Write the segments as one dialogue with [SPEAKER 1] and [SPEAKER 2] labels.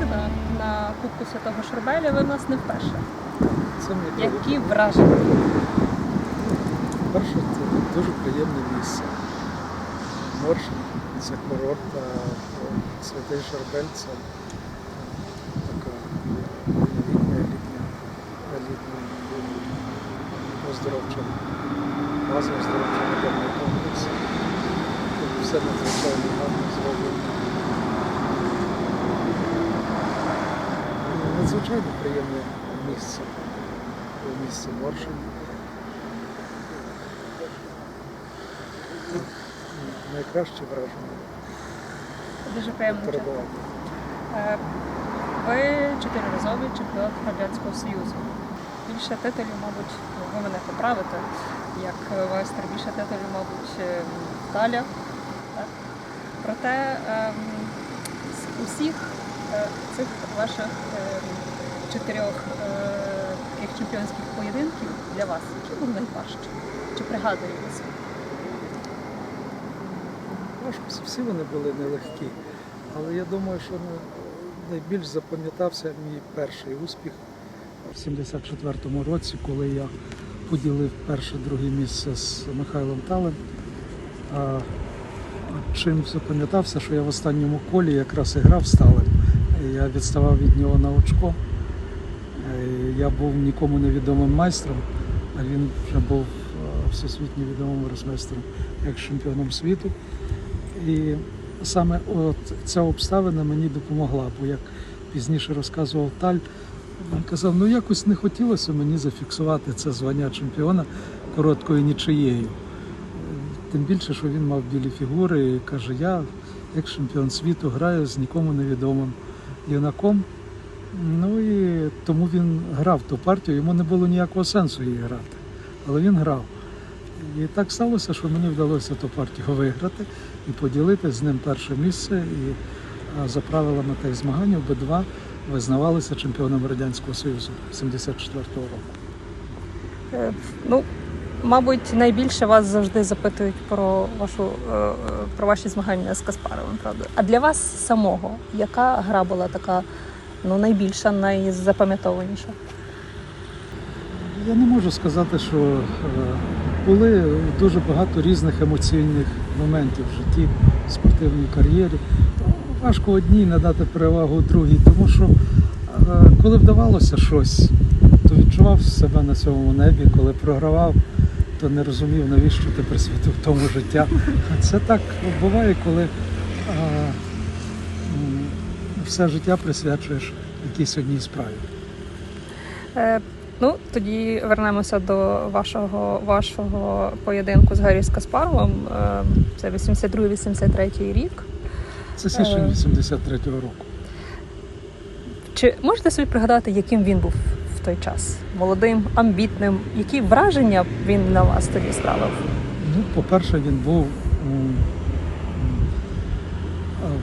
[SPEAKER 1] нашому на, Кубку Святого Шербеля. Ви в нас не вперше.
[SPEAKER 2] Це
[SPEAKER 1] Які враження?
[SPEAKER 2] перше, це дуже приємне місце. Моршин, це курорт, а Святий Шербель це така літня, літня, літня оздоровча база, оздоровча модерний комплекс. Все надзвичайно гарно зроблено. І Надзвичайно приємне місце. Місце Моршин. Найкраще враження
[SPEAKER 1] Дуже приємно. Е, Ви чотириразовий чемпіон Радянського Союзу. Більше титулів, мабуть, ви мене поправите, як майстер більше титулів, мабуть, е, Таля. Проте ем, з усіх е, цих ваших ем, чотирьох е, таких чемпіонських поєдинків для вас, який був найважчий? Чи пригадуєте собі?
[SPEAKER 2] Важко, всі вони були нелегкі. Але я думаю, що ну, найбільш запам'ятався мій перший успіх в 74-му році, коли я поділив перше-друге місце з Михайлом Талем. Чим запам'ятався, що я в останньому колі якраз і грав з Талем. І Я відставав від нього на очко. Е, Я був нікому невідомим майстром, а він вже був е, всесвітньо відомим гросмейстером, як чемпіоном світу. І саме от ця обставина мені допомогла, бо як пізніше розказував Таль, він казав, ну якось не хотілося мені зафіксувати це звання чемпіона короткою нічиєю. Тим більше, що він мав білі фігури і каже, я як чемпіон світу граю з нікому невідомим юнаком. Ну і тому він грав ту партію, йому не було ніякого сенсу її грати. Але він грав. І так сталося, що мені вдалося ту партію виграти і поділити з ним перше місце. І за правилами тих змагань обидва визнавалися чемпіонами Радянського Союзу 74-го року.
[SPEAKER 1] Е, Ну, мабуть, найбільше вас завжди запитують про вашу е, е, про ваші змагання з Каспаровим, правда? А для вас самого, яка гра була така ну, найбільша, найзапам'ятованіша?
[SPEAKER 2] Я не можу сказати, що е, були дуже багато різних емоційних моментів в житті, в спортивній кар'єрі. Важко одній надати перевагу другій, тому що коли вдавалося щось, то відчував себе на цьому небі, коли програвав, то не розумів, навіщо ти присвятив тому життя. Це так буває, коли е, м, все життя присвячуєш якійсь одній справі.
[SPEAKER 1] Е, ну, тоді вернемося до вашого, вашого поєдинку з Гаррі з Каспаровим. Е, це 82-83 рік.
[SPEAKER 2] Це січень
[SPEAKER 1] Е.
[SPEAKER 2] 83-го року.
[SPEAKER 1] Чи можете собі пригадати, яким він був той час? Молодим, амбітним? Які враження він на вас тоді справив?
[SPEAKER 2] Ну, по-перше, він був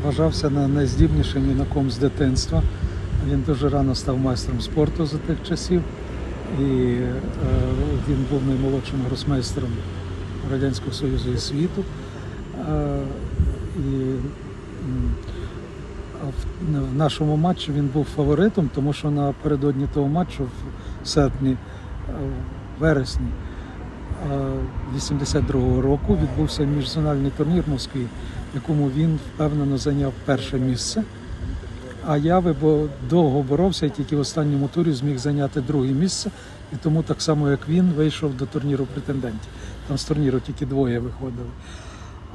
[SPEAKER 2] вважався на найздібнішим юнаком з дитинства. Він дуже рано став майстром спорту за тих часів. І е, він був наймолодшим гросмейстером Радянського Союзу і світу. Е, і в, нашому матчі він був фаворитом, тому що напередодні того матчу в серпні, е, в вересні е, 82-го року відбувся міжзональний турнір в Москві, в якому він впевнено зайняв перше місце. А я довго боровся і тільки в останньому турі зміг зайняти друге місце. І тому так само, як він, вийшов до турніру претендентів. Там з турніру тільки двоє виходили.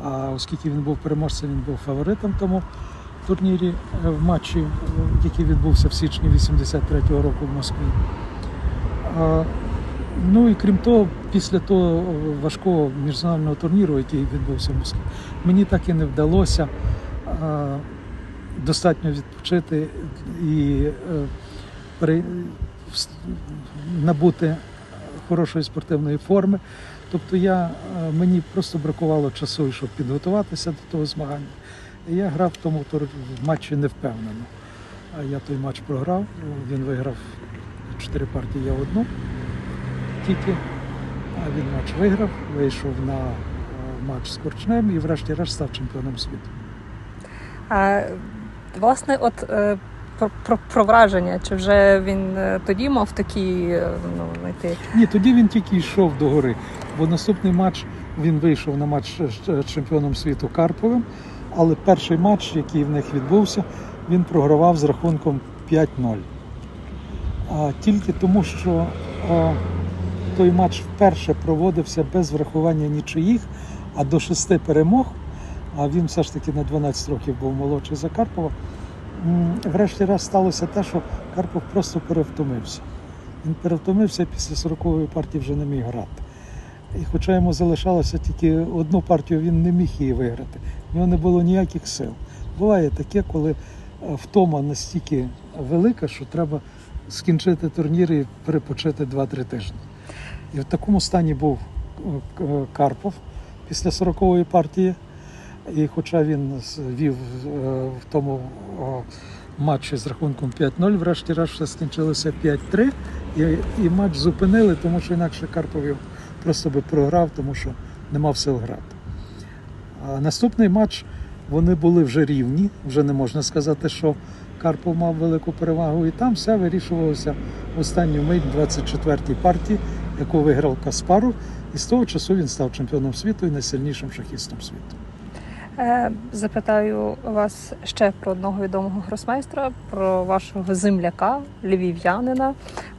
[SPEAKER 2] А оскільки він був переможцем, він був фаворитом тому турнірі е, в матчі, е, який відбувся в січні 83-го року в Москві. Ну і крім того, після того важкого міжнародного турніру, який відбувся в Москві, мені так і не вдалося достатньо відпочити і е, набути хорошої спортивної форми. Тобто я, е, мені просто бракувало часу, щоб підготуватися до того змагання. І я грав в тому матчі невпевнено. А я той матч програв, він виграв чотири партії, я одну тільки. А він матч виграв, вийшов на е, матч з Корчнем і врешті-решт став чемпіоном світу.
[SPEAKER 1] А Власне, от е, про, про, про враження, чи вже він е, тоді мав такі ну, знайти.
[SPEAKER 2] Ні, тоді він тільки йшов до гори, бо наступний матч він вийшов на матч з чемпіоном світу Карповим, але перший матч, який в них відбувся, він програвав з рахунком 5-0. А тільки тому, що той матч вперше проводився без врахування нічиїх, а до шести перемог, а він все ж таки на 12 років був молодший за Карпова. Врешті-раз сталося те, що Карпов просто перевтомився. Він перевтомився після 40-ї партії вже не міг грати. І хоча йому залишалося тільки одну партію, він не міг її виграти. В нього не було ніяких сил. Буває таке, коли е, втома настільки велика, що треба скінчити турнір і перепочити 2-3 тижні. І в такому стані був е, е, Карпов після 40-ї партії. І хоча він вів в тому матчі з рахунком 5-0, врешті-решт все скінчилося 5-3. І, матч зупинили, тому що інакше Карпов його просто би програв, тому що не мав сил грати. А наступний матч вони були вже рівні. Вже не можна сказати, що Карпов мав велику перевагу. І там все вирішувалося в останню мить 24-й партії, яку виграв Каспаров. І з того часу він став чемпіоном світу і найсильнішим шахістом світу.
[SPEAKER 1] Е, Запитаю вас ще про одного відомого гросмейстра, про вашого земляка, львів'янина,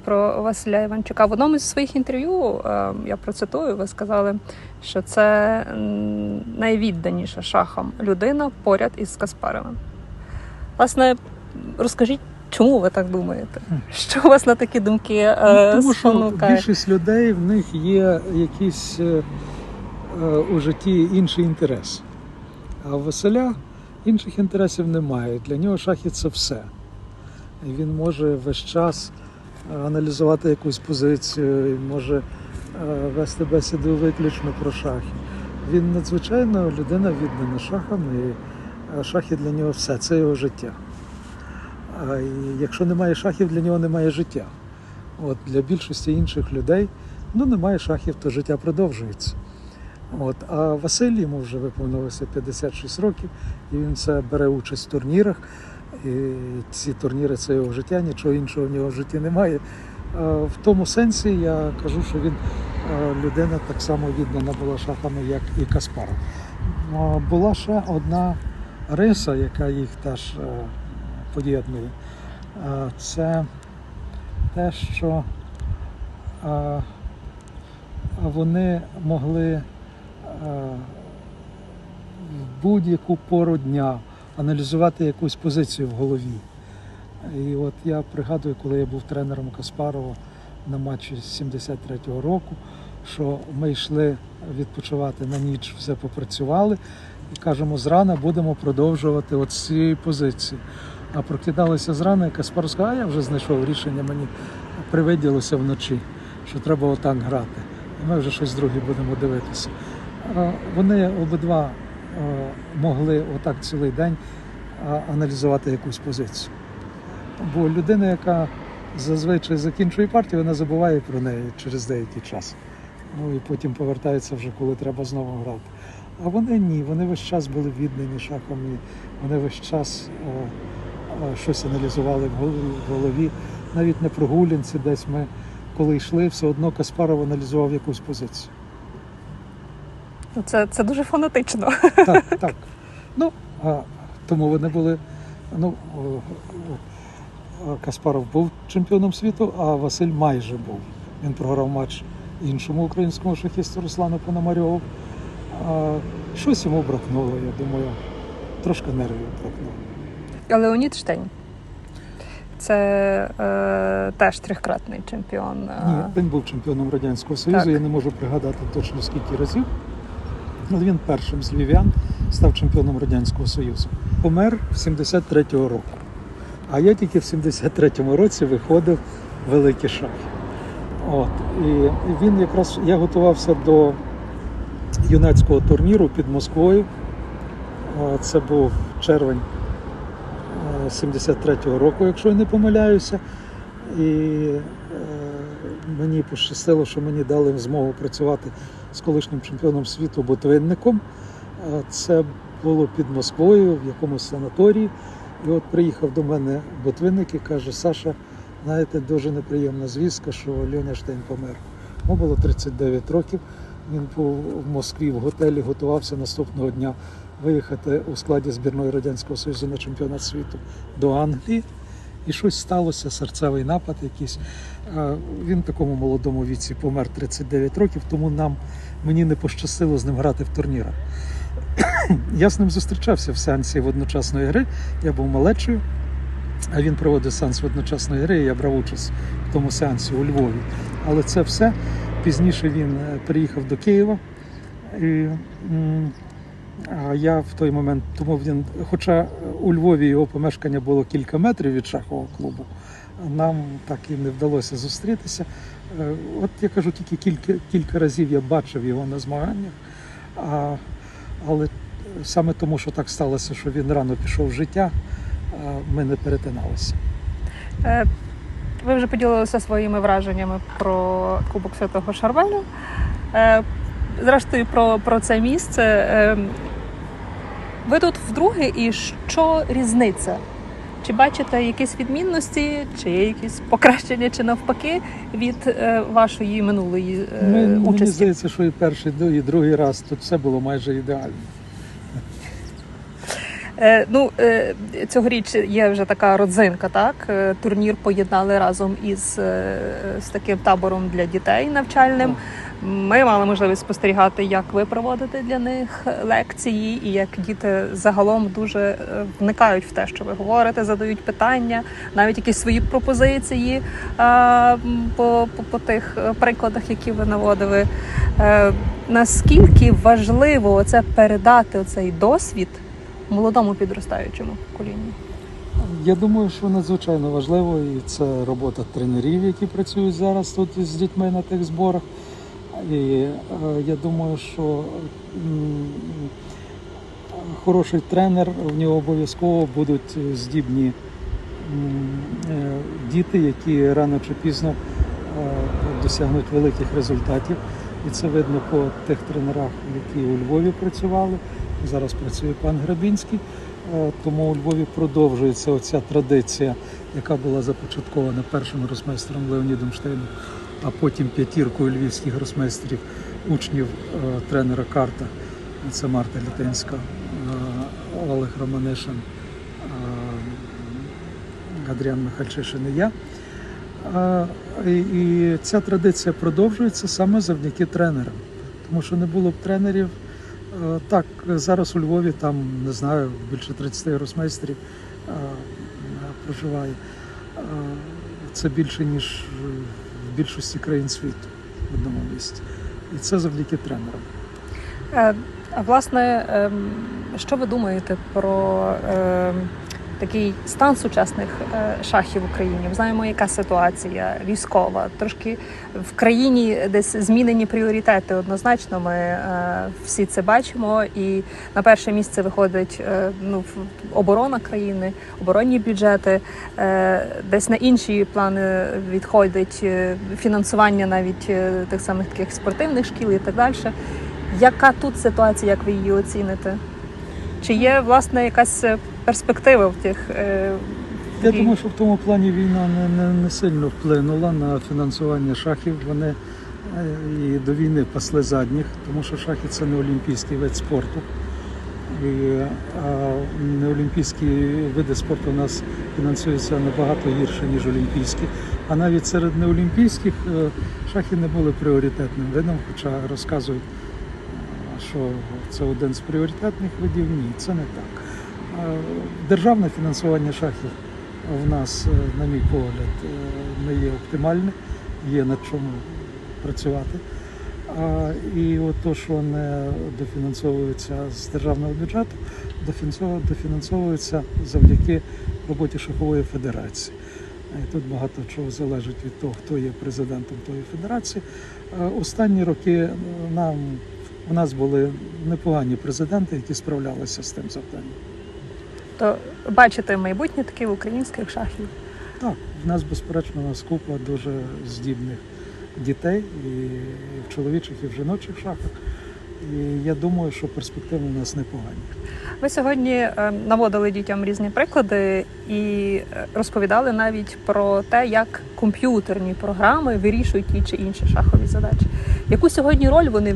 [SPEAKER 1] про Василя Іванчука. В одному з своїх інтерв'ю е, я процитую, ви сказали, що це найвідданіша шахам людина поряд із Каспаровим. Власне, розкажіть, чому ви так думаєте? Що вас на такі думки е,
[SPEAKER 2] Ну, Тому що більшість людей в них є якийсь е, у житті інший інтерес. А у Василя інших інтересів немає. Для нього шахи це все. І він може весь час е, аналізувати якусь позицію, і може е, вести бесіду виключно про шахи. Він надзвичайно людина віддана шахам, і е, шахи для нього все, це його життя. А якщо немає шахів, для нього немає життя. От для більшості інших людей ну немає шахів, то життя продовжується. От, а Василь йому вже виповнилося 56 років, і він все бере участь в турнірах. І ці турніри це його життя, нічого іншого в нього в житті немає. В тому сенсі я кажу, що він людина так само віддана була шахами, як і Каспаров. Була ще одна риса, яка їх теж поєднує. Це те, що вони могли в будь-яку пору дня аналізувати якусь позицію в голові. І от я пригадую, коли я був тренером Каспарова на матчі з 73-го року, що ми йшли відпочивати на ніч, все попрацювали і кажемо, зрана будемо продовжувати от з цієї позиції. А прокидалися зрана, і Каспар сказав, а я вже знайшов рішення, мені привиділося вночі, що треба отак грати. І ми вже щось друге будемо дивитися. А Вони обидва е, могли отак цілий день аналізувати якусь позицію. Бо людина, яка зазвичай закінчує партію, вона забуває про неї через деякий час. Ну і потім повертається вже, коли треба знову грати. А вони ні, вони весь час були віддані шахом, вони весь час е, е, щось аналізували в голові. Навіть на прогулянці десь ми, коли йшли, все одно Каспаров аналізував якусь позицію.
[SPEAKER 1] Це, це дуже фанатично.
[SPEAKER 2] Так, так. Ну, а, тому вони були. Ну, Каспаров був чемпіоном світу, а Василь майже був. Він програв матч іншому українському шахісту Руслану Пономарьову. А, щось йому бракнуло, я думаю, трошки нервів бракнуло.
[SPEAKER 1] А Леонід Штень. Це е, теж трьохкратний чемпіон. е,
[SPEAKER 2] Ні, він був чемпіоном Радянського Союзу,
[SPEAKER 1] Так.
[SPEAKER 2] я не можу пригадати точно скільки разів. Але він першим з львів'ян став чемпіоном Радянського Союзу. Помер в 73-го року. А я тільки в 73-му році виходив в великі шахи. От. І він якраз я готувався до юнацького турніру під Москвою. Е, Це був червень е, 73-го року, якщо я не помиляюся. І е, мені пощастило, що мені дали змогу працювати з колишнім чемпіоном світу ботвинником. Е, Це було під Москвою в якомусь санаторії. І от приїхав до мене ботвинник і каже: Саша, знаєте, дуже неприємна звістка, що Льоня Штейн помер. Йому було 39 років. Він був в Москві в готелі, готувався наступного дня виїхати у складі збірної Радянського Союзу на чемпіонат світу до Англії. І щось сталося, серцевий напад якийсь. Е, Він в такому молодому віці помер 39 років, тому нам мені не пощастило з ним грати в турнірах. Я з ним зустрічався в сеансі водночасної гри. Я був малечою, а він проводив сеанс водночасної гри. і Я брав участь в тому сеансі у Львові. Але це все. Пізніше він е, приїхав до Києва. І, а я в той момент, тому він, хоча у Львові його помешкання було кілька метрів від шахового клубу, нам так і не вдалося зустрітися. Е, От я кажу, тільки кілька, кілька разів я бачив його на змаганнях, а, але саме тому, що так сталося, що він рано пішов в життя, ми не перетиналися.
[SPEAKER 1] Е, Ви вже поділилися своїми враженнями про Кубок Святого Шарвелю. Е, Зрештою, про, про це місце. Ви тут вдруге, і що різниця? Чи бачите якісь відмінності, чи є якісь покращення, чи навпаки від е, вашої минулої е,
[SPEAKER 2] Ми, мені здається, що і перший, і другий раз тут все було майже ідеально.
[SPEAKER 1] Е, ну, е, цьогоріч є вже така родзинка, так? Е, Турнір поєднали разом із з таким табором для дітей навчальним. Ми мали можливість спостерігати, як ви проводите для них лекції, і як діти загалом дуже вникають в те, що ви говорите, задають питання, навіть якісь свої пропозиції по, по, по тих прикладах, які ви наводили. Наскільки важливо це передати цей досвід молодому підростаючому поколінню?
[SPEAKER 2] Я думаю, що надзвичайно важливо, і це робота тренерів, які працюють зараз тут з дітьми на тих зборах. І е, я думаю, що хороший тренер, в нього обов'язково будуть здібні е, діти, які рано чи пізно е, досягнуть великих результатів. І це видно по тих тренерах, які у Львові працювали. Зараз працює пан Грабінський. Е, Тому у Львові продовжується оця традиція, яка була започаткована першим гросмейстером Леонідом Штейном, а потім п'ятіркою львівських гросмейстерів, учнів е, тренера Карта. Це Марта Літинська, е, Олег Романишин, Адріан Михальчишин і я. І ця традиція продовжується саме завдяки тренерам. Тому що не було б тренерів. Е, Так, зараз у Львові там, не знаю, більше 30 гросмейстерів е, проживає. Е, Це більше, ніж в більшості країн світу в одному місці. І це завдяки тренерам.
[SPEAKER 1] А власне, ем, що ви думаєте про ем, такий стан сучасних е, шахів в Україні? Ми знаємо, яка ситуація військова. Трошки в країні десь змінені пріоритети. Однозначно, ми е, всі це бачимо. І на перше місце виходить е, ну, оборона країни, оборонні бюджети. Десь на інші плани відходить фінансування навіть тих самих таких спортивних шкіл і так далі. Яка тут ситуація, як ви її оціните? Чи є власне якась е, перспектива в тих? е,
[SPEAKER 2] Я думаю, що в тому плані війна не, не, не сильно вплинула на фінансування шахів. Вони е, і до війни пасли задніх, тому що шахи це не олімпійський вид спорту. І, а неолімпійські види спорту у нас фінансуються набагато гірше, ніж олімпійські. А навіть серед неолімпійських е, шахи не були пріоритетним видом, хоча розказують, що це один з пріоритетних видів. Ні, це не так. Е, Державне фінансування шахів в нас, е, на мій погляд, е, не є оптимальне, є над чому працювати. І от то, що не дофінансовується з державного бюджету, дофінансовує- дофінансовується завдяки роботі шахової федерації. І тут багато чого залежить від того, хто є президентом тої федерації. Останні роки е, нам у нас були непогані президенти, які справлялися з тим завданням.
[SPEAKER 1] То бачите майбутнє таке в українських шахів?
[SPEAKER 2] Так, в нас, безперечно, у нас купа дуже здібних дітей і в чоловічих, і в жіночих шахах. І я думаю, що перспективи у нас непогані.
[SPEAKER 1] Ви сьогодні е, наводили дітям різні приклади і е, розповідали навіть про те, як комп'ютерні програми вирішують ті чи інші шахові задачі. Яку сьогодні роль вони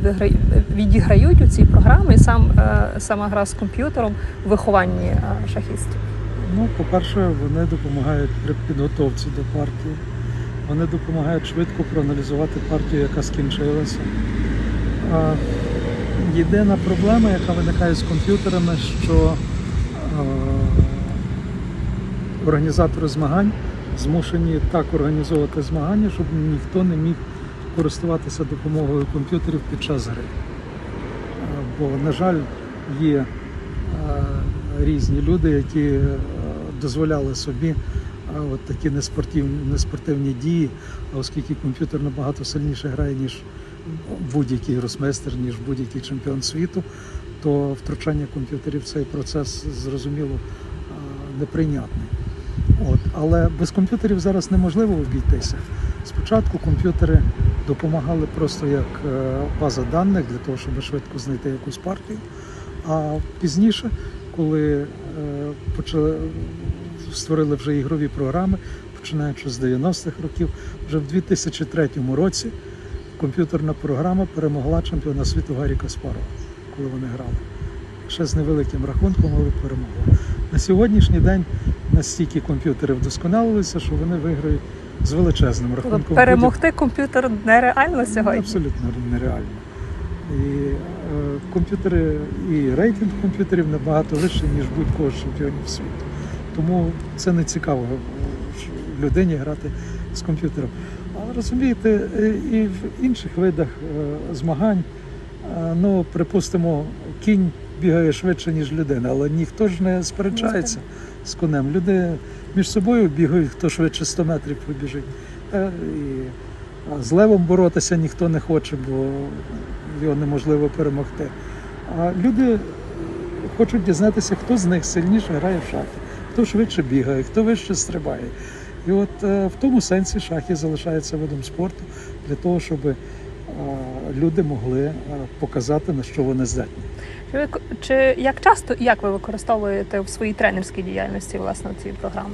[SPEAKER 1] відіграють у цій програмі, сам е, сама гра з комп'ютером в вихованні е, шахістів?
[SPEAKER 2] Ну, по-перше, вони допомагають при підготовці до партії. Вони допомагають швидко проаналізувати партію, яка скінчилася. Єдина проблема, яка виникає з комп'ютерами, що а, організатори змагань змушені так організовувати змагання, щоб ніхто не міг користуватися допомогою комп'ютерів під час гри. Бо, на жаль, є різні люди, які дозволяли собі от такі неспортивні, неспортивні дії, оскільки комп'ютер набагато сильніше грає, ніж будь-який гросмейстер, ніж будь-який чемпіон світу, то втручання комп'ютерів в цей процес зрозуміло неприйнятний. От. Але без комп'ютерів зараз неможливо обійтися. Спочатку комп'ютери допомагали просто як е, база даних для того, щоб швидко знайти якусь партію. А пізніше, коли е, почали, створили вже ігрові програми, починаючи з 90-х років, вже в 2003 році комп'ютерна програма перемогла чемпіона світу Гаррі Каспарова, коли вони грали. Ще з невеликим рахунком, але перемогла. На сьогоднішній день настільки комп'ютери вдосконалилися, що вони виграють з величезним рахунком.
[SPEAKER 1] Тобто перемогти комп'ютер нереально
[SPEAKER 2] Ну,
[SPEAKER 1] сьогодні.
[SPEAKER 2] Абсолютно нереально. І е, комп'ютери, і рейтинг комп'ютерів набагато вищий, ніж будь-кого з чемпіонів світу. Тому це не цікаво е, людині грати з комп'ютером. Але розумієте, е, і в інших видах е, змагань, е, ну, припустимо, кінь бігає швидше, ніж людина, але ніхто ж не сперечається з конем. Люди між собою бігають, хто швидше 100 метрів побіжить. Та і а з левом боротися ніхто не хоче, бо його неможливо перемогти. А люди хочуть дізнатися, хто з них сильніше грає в шахи, хто швидше бігає, хто вище стрибає. І от е, в тому сенсі шахи залишаються видом спорту для того, щоб люди могли е, показати, на що вони здатні.
[SPEAKER 1] Чи, ви- чи як часто і як ви використовуєте в своїй тренерській діяльності власне ці програми?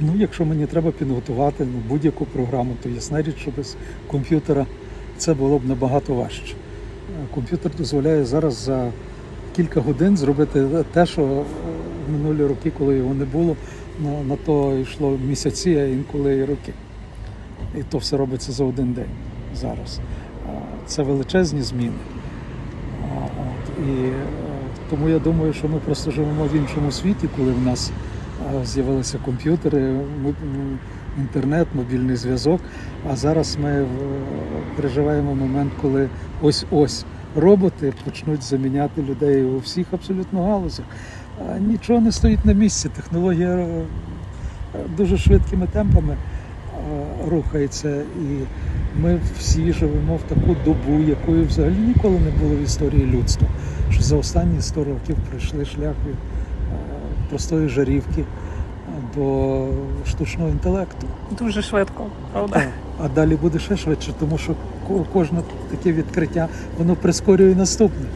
[SPEAKER 2] Ну, якщо мені треба підготувати ну, будь-яку програму, то ясна річ, що без комп'ютера це було б набагато важче. Е, Комп'ютер дозволяє зараз за кілька годин зробити те, що е, в минулі роки, коли його не було, на, на то йшло місяці, а інколи і роки. І то все робиться за один день зараз. Це величезні зміни. І е, тому я думаю, що ми просто живемо в іншому світі, коли в нас е, з'явилися комп'ютери, інтернет, мобільний зв'язок. А зараз ми е, переживаємо момент, коли ось-ось роботи почнуть заміняти людей у всіх абсолютно галузях. Нічого не стоїть на місці. Технологія дуже швидкими темпами рухається, і ми всі живемо в таку добу, якої взагалі ніколи не було в історії людства. Що за останні 100 років пройшли шлях від е, простої жарівки е, до штучного інтелекту.
[SPEAKER 1] Дуже швидко, правда?
[SPEAKER 2] Так. А далі буде ще швидше, тому що кожне таке відкриття воно прискорює наступне.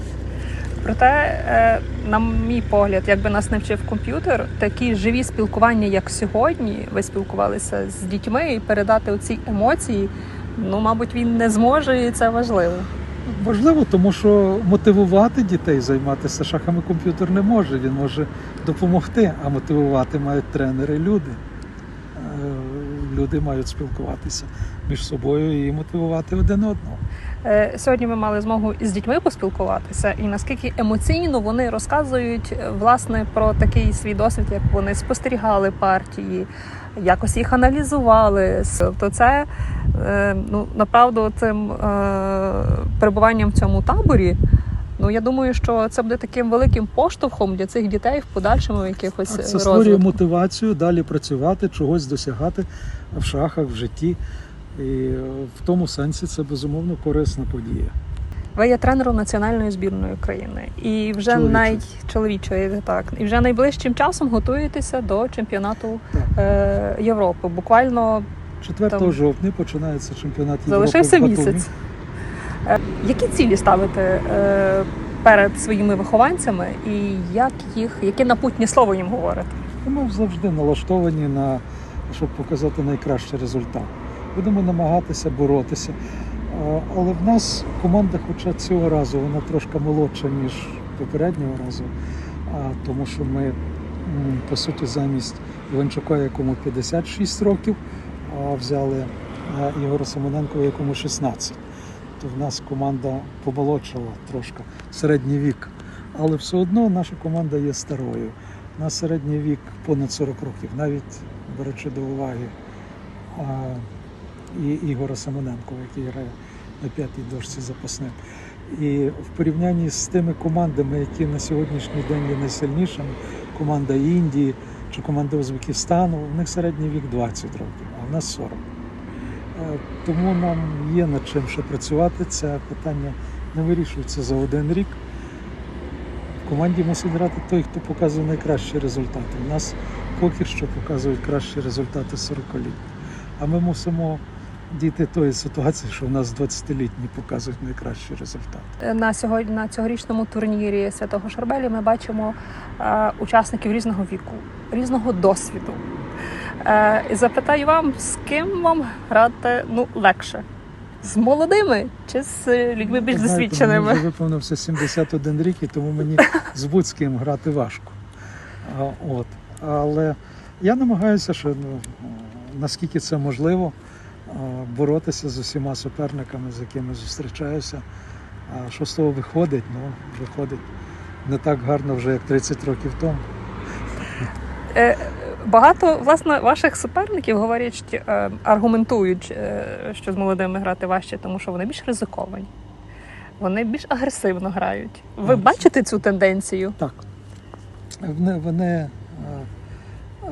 [SPEAKER 1] Проте, е, на мій погляд, якби нас не вчив комп'ютер, такі живі спілкування, як сьогодні, ви спілкувалися з дітьми і передати оці емоції. Ну, мабуть, він не зможе, і це важливо.
[SPEAKER 2] Важливо, тому що мотивувати дітей займатися шахами комп'ютер не може. Він може допомогти, а мотивувати мають тренери люди. Е, Люди мають спілкуватися між собою і мотивувати один одного.
[SPEAKER 1] Е, Сьогодні ми мали змогу із дітьми поспілкуватися, і наскільки емоційно вони розказують е, власне про такий свій досвід, як вони спостерігали партії, якось їх аналізували. То це е, ну направду цим перебуванням в цьому таборі. Ну я думаю, що це буде таким великим поштовхом для цих дітей в подальшому якихось
[SPEAKER 2] А Це створює
[SPEAKER 1] розвитку.
[SPEAKER 2] мотивацію далі працювати, чогось досягати в шахах, в житті. І в тому сенсі це безумовно корисна подія.
[SPEAKER 1] Ви є тренером національної збірної України і вже
[SPEAKER 2] Чоловічої.
[SPEAKER 1] най так і вже найближчим часом готуєтеся до чемпіонату е, Європи. Буквально
[SPEAKER 2] 4
[SPEAKER 1] Там
[SPEAKER 2] жовтня починається чемпіонат Європи.
[SPEAKER 1] залишився місяць. Е, Які цілі ставите е, перед своїми вихованцями і як їх, яке напутнє слово їм говорите?
[SPEAKER 2] І Ми завжди налаштовані на щоб показати найкращий результат. Будемо намагатися боротися. Але в нас команда, хоча цього разу вона трошки молодша, ніж попереднього разу, тому що ми по суті замість Іванчука, якому 56 років, взяли Ігора Симоненко, якому 16. То в нас команда помолодшала трошки середній вік. Але все одно наша команда є старою. У нас середній вік понад 40 років, навіть беручи до уваги і Ігора Семененко, який грає на п'ятій дошці запасним. І в порівнянні з тими командами, які на сьогоднішній день є найсильнішими, команда Індії чи команда Узбекистану, у них середній вік 20 років, а в нас 40. Е, Тому нам є над чим ще працювати. Це питання не вирішується за один рік. В команді мусить грати той, хто показує найкращі результати. У нас поки що показують кращі результати 40-літні. А ми мусимо дійти тої ситуації, що у нас 20-літні показують найкращі результати.
[SPEAKER 1] Е, На сьогодні на цьогорічному турнірі Святого Шарбелі ми бачимо е, учасників різного віку, різного досвіду. Е, і запитаю вам, з ким вам грати ну, легше? З молодими чи з людьми більш
[SPEAKER 2] знаєте,
[SPEAKER 1] досвідченими?
[SPEAKER 2] Мені вже виповнився 71 рік, і тому мені з будь-ким грати важко. А, от. Але я намагаюся, що ну, наскільки це можливо, боротися з усіма суперниками, з якими зустрічаюся. А що з того виходить? Ну, виходить не так гарно вже, як 30 років тому.
[SPEAKER 1] Е, Багато власне ваших суперників говорять, е, аргументують, е, що з молодими грати важче, тому що вони більш ризиковані, вони більш агресивно грають. Ви бачите цю тенденцію?
[SPEAKER 2] Так. Вони, вони,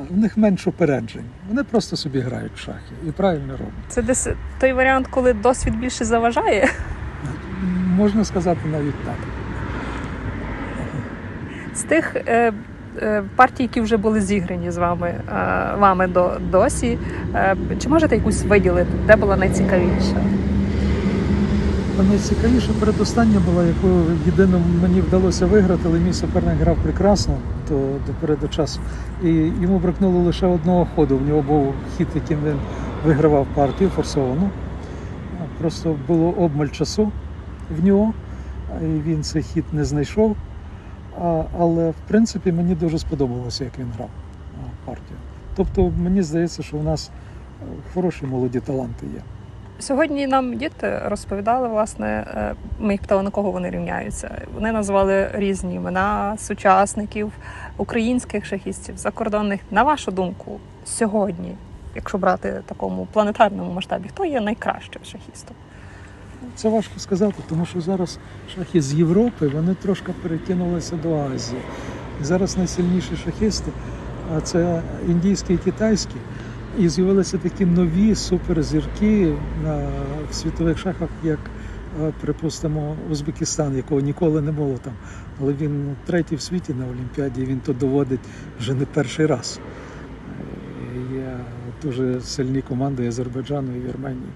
[SPEAKER 2] в них менше упереджень. Вони просто собі грають в шахи і правильно роблять.
[SPEAKER 1] Це десь той варіант, коли досвід більше заважає.
[SPEAKER 2] Можна сказати навіть так.
[SPEAKER 1] З тих е, е, партій, які вже були зіграні з вами, е, вами до досі, е, чи можете якусь виділити, де була найцікавіша?
[SPEAKER 2] А найцікавіше передостання була, яку єдино мені вдалося виграти, але мій суперник грав прекрасно до, до переду часу. І йому бракнуло лише одного ходу. В нього був хід, яким він вигравав партію форсовану. Просто було обмаль часу в нього, і він цей хід не знайшов. А, але в принципі мені дуже сподобалося, як він грав партію. Тобто мені здається, що в нас е, хороші молоді таланти є.
[SPEAKER 1] Сьогодні нам діти розповідали, власне, е, ми їх питали, на кого вони рівняються. Вони назвали різні імена сучасників, українських шахістів, закордонних. На вашу думку, сьогодні, якщо брати такому планетарному масштабі, хто є найкращим шахістом?
[SPEAKER 2] Це важко сказати, тому що зараз шахи з Європи вони трошки перекинулися до Азії. І зараз найсильніші шахісти це індійські і китайські. І з'явилися такі нові суперзірки в світових шахах, як, е, припустимо, Узбекистан, якого ніколи не було там. Але він третій в світі на Олімпіаді, і він то доводить вже не перший раз. Е, Є дуже сильні команди Азербайджану і Вірменії.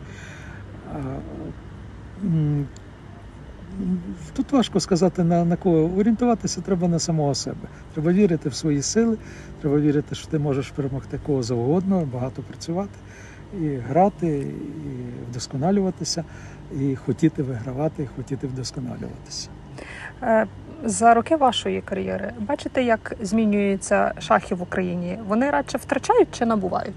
[SPEAKER 2] Тут важко сказати на, на кого. Орієнтуватися треба на самого себе. Треба вірити в свої сили, треба вірити, що ти можеш перемогти кого завгодно, багато працювати, і грати, і вдосконалюватися, і хотіти вигравати, і хотіти вдосконалюватися.
[SPEAKER 1] Е, За роки вашої кар'єри бачите, як змінюються шахи в Україні? Вони радше втрачають чи набувають?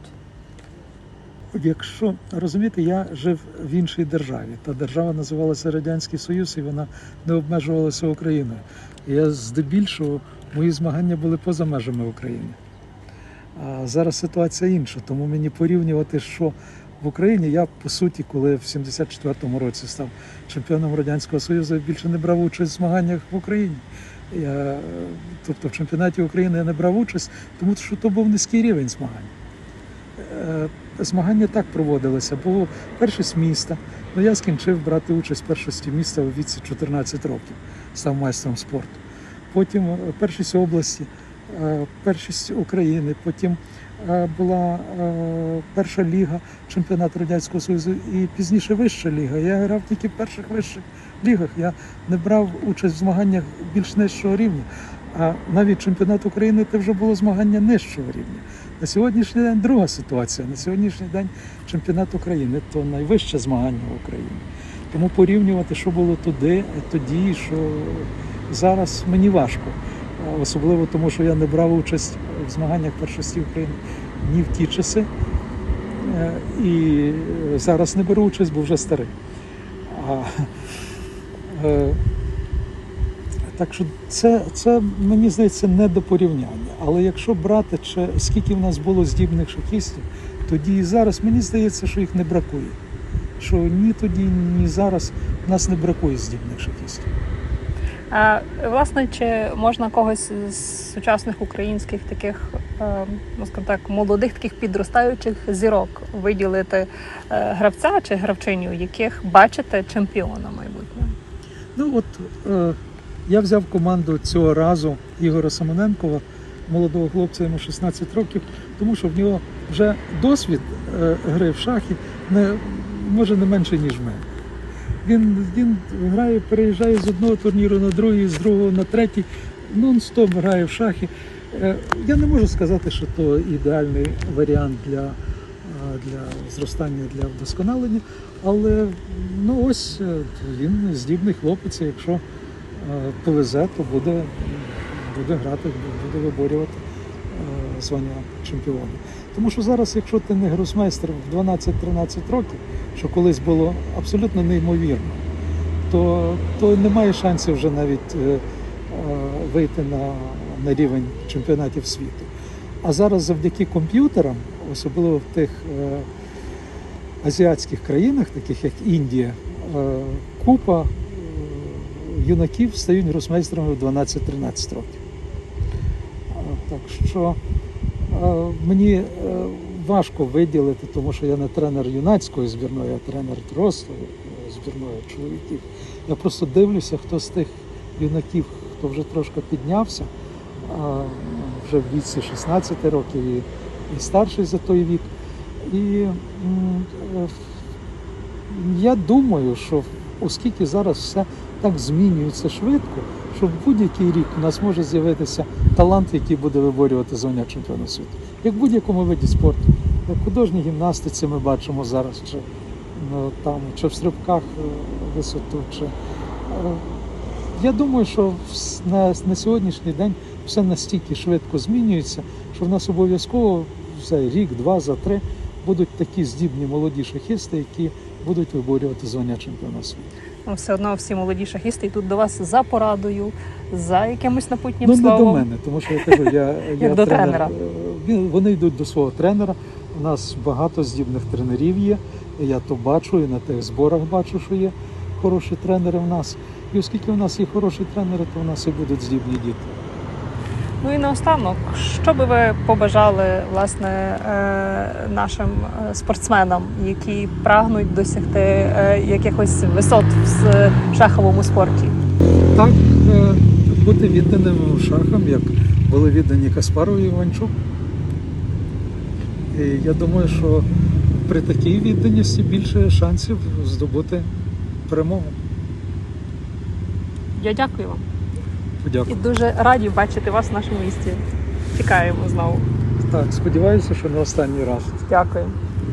[SPEAKER 2] Якщо розумієте, я жив в іншій державі. Та держава називалася Радянський Союз, і вона не обмежувалася Україною. Я здебільшого мої змагання були поза межами України. А зараз ситуація інша, тому мені порівнювати, що в Україні я по суті, коли в 74-му році став чемпіоном Радянського Союзу, я більше не брав участь в змаганнях в Україні. Я, тобто в чемпіонаті України я не брав участь, тому що то був низький рівень змагань. Змагання так проводилися. Було першість міста. Ну я скінчив брати участь в першості міста у віці 14 років, став майстром спорту. Потім е, першість області. е, першість України, потім е, була перша ліга, чемпіонат Радянського Союзу і пізніше вища ліга. Я грав тільки в перших вищих лігах. Я не брав участь в змаганнях більш нижчого рівня. А навіть чемпіонат України це вже було змагання нижчого рівня. На сьогоднішній день друга ситуація. На сьогоднішній день чемпіонат України то найвище змагання в Україні. Тому порівнювати, що було туди, тоді, що зараз мені важко. Особливо тому, що я не брав участь в змаганнях першості України ні в ті часи. Е, І зараз не беру участь, бо вже старий. Е, так що це, це мені здається не до порівняння. Але якщо брати, чи скільки в нас було здібних шахістів, тоді і зараз мені здається, що їх не бракує. Що ні тоді, ні зараз в нас не бракує здібних шахістів.
[SPEAKER 1] А, власне, чи можна когось з сучасних українських таких, е, ну скажімо так, молодих таких підростаючих зірок виділити е, гравця чи гравчиню, яких бачите чемпіона майбутнього?
[SPEAKER 2] Ну от е, я взяв команду цього разу Ігора Самоненкова, молодого хлопця, йому 16 років, тому що в нього вже досвід е, гри в шахи не, може не менше, ніж в мене. Він, він грає, переїжджає з одного турніру на другий, з другого на третій, нон-стоп грає в шахи. Е, Я не можу сказати, що то ідеальний варіант для, е, для зростання, для вдосконалення, але ну ось він здібний хлопець, якщо повезе, то буде, буде грати, буде виборювати е, звання чемпіона. Тому що зараз, якщо ти не гросмейстер в 12-13 років, що колись було абсолютно неймовірно, то, то немає шансів вже навіть е, е, вийти на, на рівень чемпіонатів світу. А зараз завдяки комп'ютерам, особливо в тих е, азіатських країнах, таких як Індія, е, купа е, юнаків стають гросмейстерами в 12-13 років. Так що мені е, важко виділити, тому що я не тренер юнацької збірної, а тренер дорослої е, збірної чоловіків. Я просто дивлюся, хто з тих юнаків, хто вже трошки піднявся, вже в віці 16 років і, і старший за той вік. І е, я думаю, що оскільки зараз все так змінюється швидко, що в будь-який рік у нас може з'явитися талант, який буде виборювати звання чемпіона світу. Як в будь-якому виді спорту. Як в художній гімнастиці ми бачимо зараз, чи, ну, там, чи в стрибках е, висоту. Чи, е, я думаю, що на, на сьогоднішній день все настільки швидко змінюється, що в нас обов'язково за рік, два, за три будуть такі здібні молоді шахісти, які будуть виборювати звання чемпіона світу.
[SPEAKER 1] Ну, все одно всі молоді шахісти йдуть до вас за порадою, за якимось напутнім
[SPEAKER 2] Ну, не до мене, тому що я кажу, я, я
[SPEAKER 1] до
[SPEAKER 2] тренер.
[SPEAKER 1] тренера.
[SPEAKER 2] Вони йдуть до свого тренера. У нас багато здібних тренерів є. Я то бачу і на тих зборах бачу, що є хороші тренери в нас. І оскільки у нас є хороші тренери, то у нас і будуть здібні діти.
[SPEAKER 1] Ну і наостанок, що би ви побажали власне е, нашим е, спортсменам, які прагнуть досягти е, якихось висот в шаховому спорті?
[SPEAKER 2] Так, бути відданим шахам, як були віддані Каспаров і Іванчук. І я думаю, що при такій відданості більше шансів здобути перемогу.
[SPEAKER 1] Я дякую вам і дуже раді бачити вас в нашому місті. Чекаємо знову.
[SPEAKER 2] Так, сподіваюся, що не останній раз.
[SPEAKER 1] Дякую.